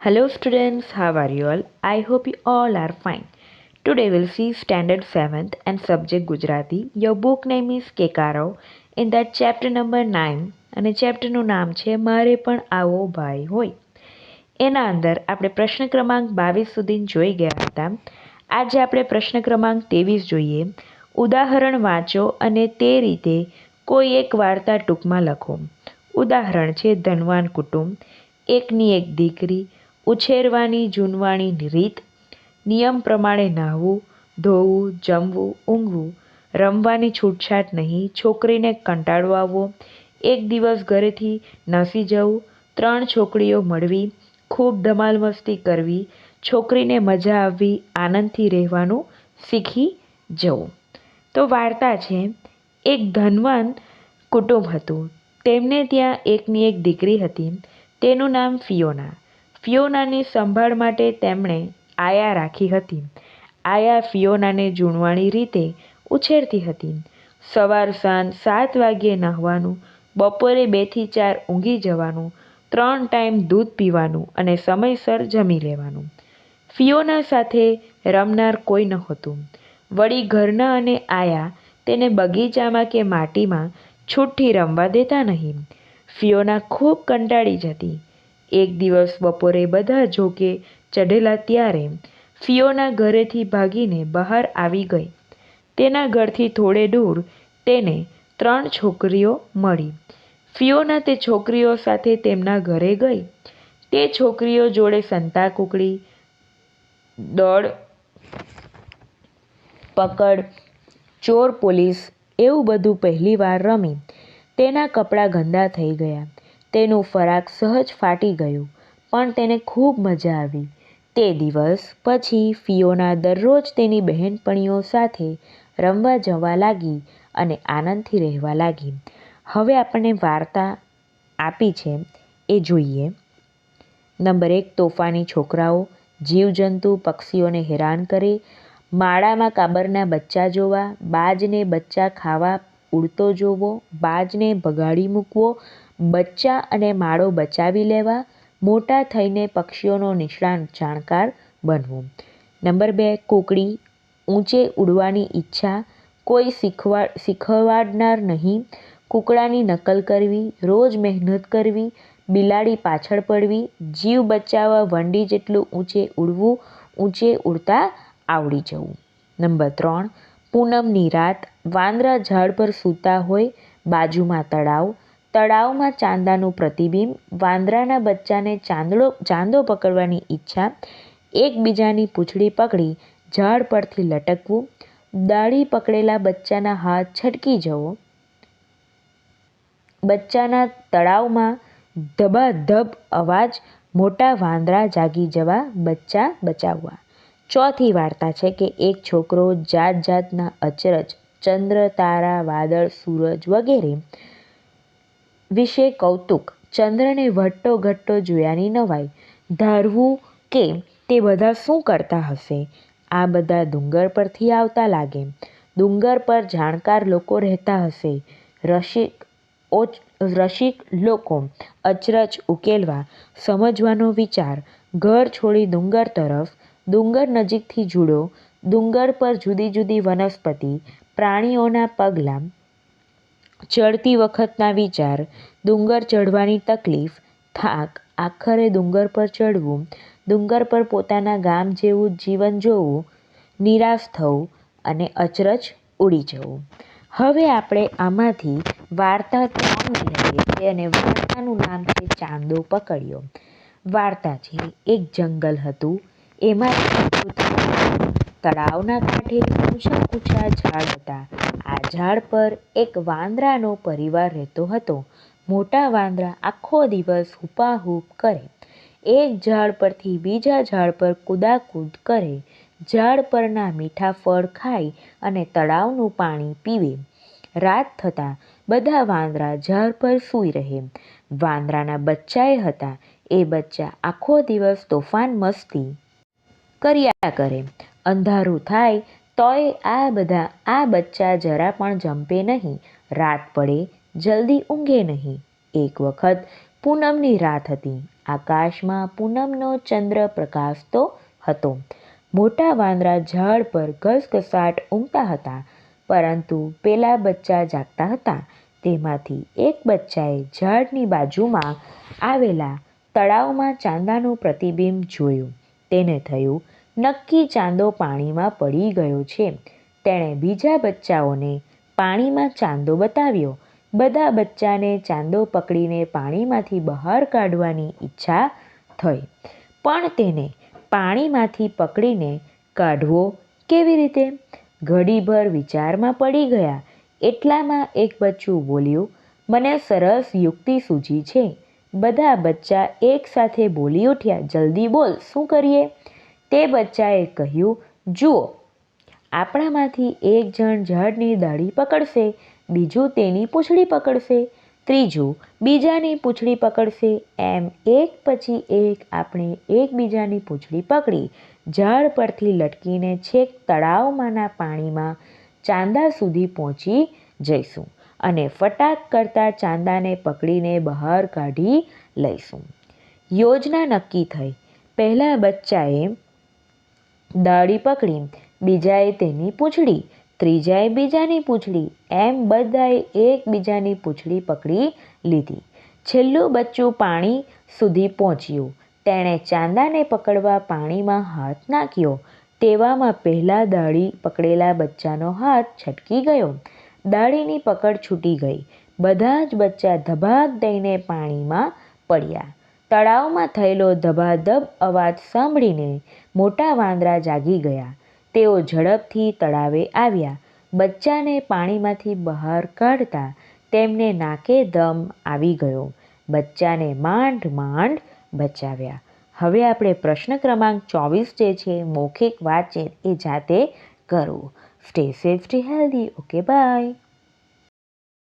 Hello students, how are you all? I hope you all are fine. Today we'll see standard 7th and subject Gujarati. Your book name is Kekaro. In that chapter number 9 અને ચેપ્ટરનું નામ છે મારે પણ આવો ભાઈ હોય એના અંદર આપણે પ્રશ્ન ક્રમાંક બાવીસ સુધી જોઈ ગયા હતા આજે આપણે પ્રશ્ન ક્રમાંક ત્રેવીસ જોઈએ ઉદાહરણ વાંચો અને તે રીતે કોઈ એક વાર્તા ટૂંકમાં લખો ઉદાહરણ છે ધનવાન કુટુંબ એકની એક દીકરી ઉછેરવાની જૂનવાણી રીત, નિયમ પ્રમાણે નહાવું, ધોવું, જમવું, ઊંઘવું, રમવાની છૂટછાટ નહીં, છોકરીને કંટાળો આવવો, એક દિવસ ઘરેથી નસી જવું, ત્રણ છોકરીઓ મળવી, ખૂબ ધમાલ મસ્તી કરવી, છોકરીને મજા આવવી આનંદથી રહેવાનું શીખી જવું. તો વાર્તા છે, એક ધનવાન કુટુંબ હતું. તેમને ત્યાં એકની એક દીકરી હતી. તેનું નામ ફિયોના. ફિયોનાની સંભાળ માટે તેમણે આયા રાખી હતી. આયા ફિયોનાને જૂનવાણી રીતે ઉછેરતી હતી. સવાર સાંજ સાત વાગ્યે નહાવાનું, બપોરે બેથી ચાર ઊંઘી જવાનું, ત્રણ ટાઈમ દૂધ પીવાનું અને સમયસર જમી લેવાનું. ફિયોના સાથે રમનાર કોઈ નહોતું. વળી ઘરના અને આયા તેને બગીચામાં કે માટીમાં છૂટથી રમવા દેતા નહીં. ફિયોના ખૂબ કંટાળી જતી. એક દિવસ બપોરે બધા જોકે ચઢેલા ત્યારે ફિયોના ઘરેથી ભાગીને બહાર આવી ગઈ. તેના ઘરથી થોડે દૂર તેને ત્રણ છોકરીઓ મળી. ફિયોના તે છોકરીઓ સાથે તેમના ઘરે ગઈ. તે છોકરીઓ જોડે સંતાકૂકડી દોડ, પકડ, ચોર પોલીસ એવું બધું પહેલીવાર રમી. તેના કપડાં ગંદા થઈ ગયા. તેનું ફરાક સહજ ફાટી ગયું, પણ તેને ખૂબ મજા આવી. તે દિવસ પછી ફિયોના દરરોજ તેની બહેનપણીઓ સાથે રમવા જવા લાગી અને આનંદથી રહેવા લાગી. હવે આપણને વાર્તા આપી છે, એ જોઈએ. નંબર એક, તોફાની છોકરાઓ, જીવજંતુ પક્ષીઓને હેરાન કરે, માળામાં કાબરના બચ્ચા જોવા, બાજને બચ્ચા ખાવા ઉડતો જોવો, બાજને ભગાડી મૂકવો બચ્ચા અને માળો બચાવી લેવા, મોટા થઈને પક્ષીઓનો નિષ્ણાત જાણકાર બનવું. નંબર બે, કુકડી. ઊંચે ઉડવાની ઈચ્છા. કોઈ શીખવા, શીખવાડનાર નહીં. કૂકડાની નકલ કરવી, રોજ મહેનત કરવી, બિલાડી પાછળ પડવી, જીવ બચાવવા વંડી જેટલું ઊંચે ઉડવું, ઊંચે ઉડતા આવડી જવું. નંબર ત્રણ, પૂનમની રાત. વાંદરા ઝાડ પર સૂતા હોય, બાજુમાં તળાવ. તળાવમાં ચાંદાનું પ્રતિબિંબ, વાંદરાના બચ્ચાને ચાંદડો ચાંદો પકડવાની ઈચ્છા, એકબીજાની પૂંછડી પકડી, ઝાડ પરથી લટકવું, દાઢી પકડેલા બચ્ચાના હાથ છટકી જવો. બચ્ચાના તળાવમાં ધબાધબ અવાજ, મોટા વાંદરા જાગી જવા, બચ્ચા બચાવવા. ચોથી વાર્તા છે કે એક છોકરો જાત જાતના અચરજ, ચંદ્ર, તારા, વાદળ, સૂરજ વગેરે વિશે કૌતુક. ચંદ્રને વધતો ઘટતો જોયાની નવાઈ. ધારવું કે તે બધા શું કરતા હશે? આ બધા ડુંગર પરથી આવતા લાગે. ડુંગર પર જાણકાર લોકો રહેતા હશે. રસિક ઓચ, રસિક લોકો અચરજ ઉકેલવા સમજવાનો વિચાર. ઘર છોડી ડુંગર તરફ, ડુંગર નજીકથી જુડો. ડુંગર પર જુદી જુદી વનસ્પતિ, પ્રાણીઓના પગલાં ચડતી વખતના વિચાર, ડુંગર ચઢવાની તકલીફ, થાક, આખરે ડુંગર પર ચડવું, ડુંગર પર પોતાના ગામ જેવું જીવન જોવું, નિરાશ થવું અને અચરજ ઉડી જવું. હવે આપણે આમાંથી વાર્તા ત્રણ લઈએ છીએ અને વાર્તાનું નામ છે ચાંદો પકડ્યો. વાર્તા છે, એક જંગલ હતું, એમાં તળાવના કાંઠે ઊંચા ઊંચા ઝાડ હતા. આ ઝાડ પર એક વાંદરાનો પરિવાર રહેતો હતો. મોટા વાંદરા આખો દિવસ હુપાહૂપ કરે. એક ઝાડ પરથી બીજા ઝાડ પર કૂદાકૂદ કરે. ઝાડ પરના મીઠા ફળ ખાય અને તળાવનું પાણી પીવે. રાત થતાં બધા વાંદરા ઝાડ પર સૂઈ રહે. વાંદરાના બચ્ચાએ હતા. એ બચ્ચા આખો દિવસ તોફાન મસ્તી કર્યા કરે. અંધારું થાય તોય આ બધા, આ બચ્ચા જરા પણ જંપે નહીં. રાત પડે, જલ્દી ઊંઘે નહીં. એક વખત પૂનમની રાત હતી. આકાશમાં પૂનમનો ચંદ્ર પ્રકાશતો હતો. મોટા વાંદરા ઝાડ પર ઘસઘસાટ ઊંઘતા હતા, પરંતુ પેલા બચ્ચા જાગતા હતા. તેમાંથી એક બચ્ચાએ ઝાડની બાજુમાં આવેલા તળાવમાં ચાંદાનું પ્રતિબિંબ જોયું. તેને થયું નક્કી ચાંદો પાણીમાં પડી ગયો છે. તેણે બીજા બચ્ચાઓને પાણીમાં ચાંદો બતાવ્યો. બધા બચ્ચાને ચાંદો પકડીને પાણીમાંથી બહાર કાઢવાની ઈચ્છા થઈ. પણ તેને પાણીમાંથી પકડીને કાઢવો કેવી રીતે? ઘડીભર વિચારમાં પડી ગયા. એટલામાં એક બચ્ચું બોલ્યું, મને સરસ યુક્તિ સૂજી છે. બધા બચ્ચા એકસાથે બોલી ઉઠ્યા, જલ્દી બોલ, શું કરીએ? તે બચ્ચાએ કહ્યું, જુઓ, આપણામાંથી એક જણ ઝાડની ડાળી પકડશે, બીજું તેની પૂંછડી પકડશે, ત્રીજું બીજાની પૂંછડી પકડશે, એમ એક પછી એક આપણે એકબીજાની પૂંછડી પકડી, ઝાડ પરથી લટકીને છેક તળાવમાંના પાણીમાં ચાંદા સુધી પહોંચી જઈશું અને ફટાક કરતા ચાંદાને પકડીને બહાર કાઢી લઈશું. યોજના નક્કી થઈ. પહેલાં બચ્ચાએ દાઢી પકડી, બીજાએ તેની પૂંછડી, ત્રીજાએ બીજાની પૂંછડી, એમ બધાએ એકબીજાની પૂંછડી પકડી લીધી. છેલ્લું બચ્ચું પાણી સુધી પહોંચ્યું. તેણે ચાંદાને પકડવા પાણીમાં હાથ નાખ્યો. તેવામાં પહેલાં દાળી પકડેલા બચ્ચાનો હાથ છટકી ગયો. દાઢીની પકડ છૂટી ગઈ. બધા જ બચ્ચા ધબાક દઈને પાણીમાં પડ્યા. તળાવમાં થયેલો ધબાધબ અવાજ સાંભળીને મોટા વાંદરા જાગી ગયા. તેઓ ઝડપથી તળાવે આવ્યા. બચ્ચાને પાણીમાંથી બહાર કાઢતા તેમને નાકે દમ આવી ગયો. બચ્ચાને માંડ માંડ બચાવ્યા. હવે આપણે પ્રશ્ન ક્રમાંક ચોવીસ જે છે, મૌખિક વાતચીત એ જાતે કરવું. Stay safe stay healthy okay bye